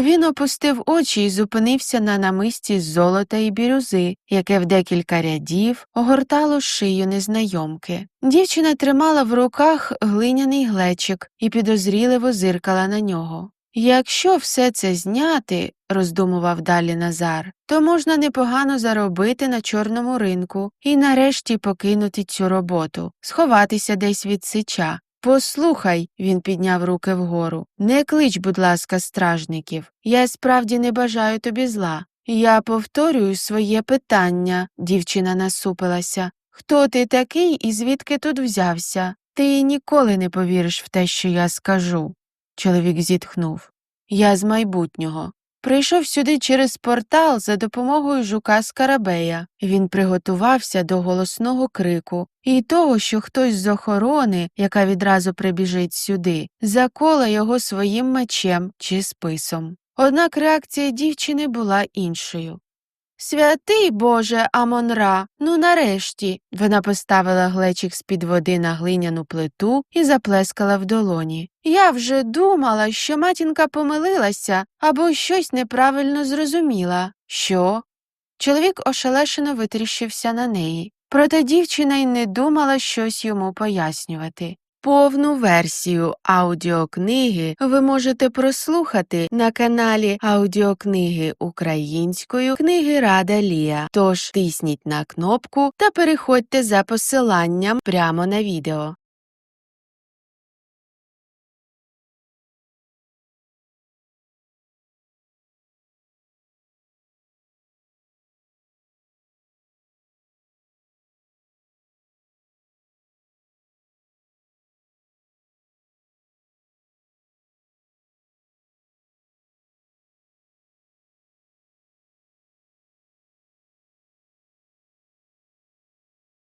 Він опустив очі і зупинився на намисті з золота і бірюзи, яке в декілька рядів огортало шию незнайомки. Дівчина тримала в руках глиняний глечик і підозріливо зиркала на нього. Якщо все це зняти, роздумував далі Назар, то можна непогано заробити на чорному ринку і нарешті покинути цю роботу, сховатися десь від сича. Послухай, він підняв руки вгору. Не клич, будь ласка, стражників. Я справді не бажаю тобі зла. Я повторюю своє питання, дівчина насупилася. Хто ти такий і звідки тут взявся? Ти ніколи не повіриш в те, що я скажу. Чоловік зітхнув. Я з майбутнього. Прийшов сюди через портал за допомогою жука Скарабея. Він приготувався до голосного крику і того, що хтось з охорони, яка відразу прибіжить сюди, закола його своїм мечем чи списом. Однак реакція дівчини була іншою. Святий Боже, Амонра, ну нарешті. Вона поставила глечик з-під води на глиняну плиту і заплескала в долоні. Я вже думала, що матінка помилилася або щось неправильно зрозуміла. Що? Чоловік ошелешено витріщився на неї. Проте дівчина й не думала щось йому пояснювати. Повну версію аудіокниги ви можете прослухати на каналі аудіокниги українською книги Рада Лія. Тож тисніть на кнопку та переходьте за посиланням прямо на відео.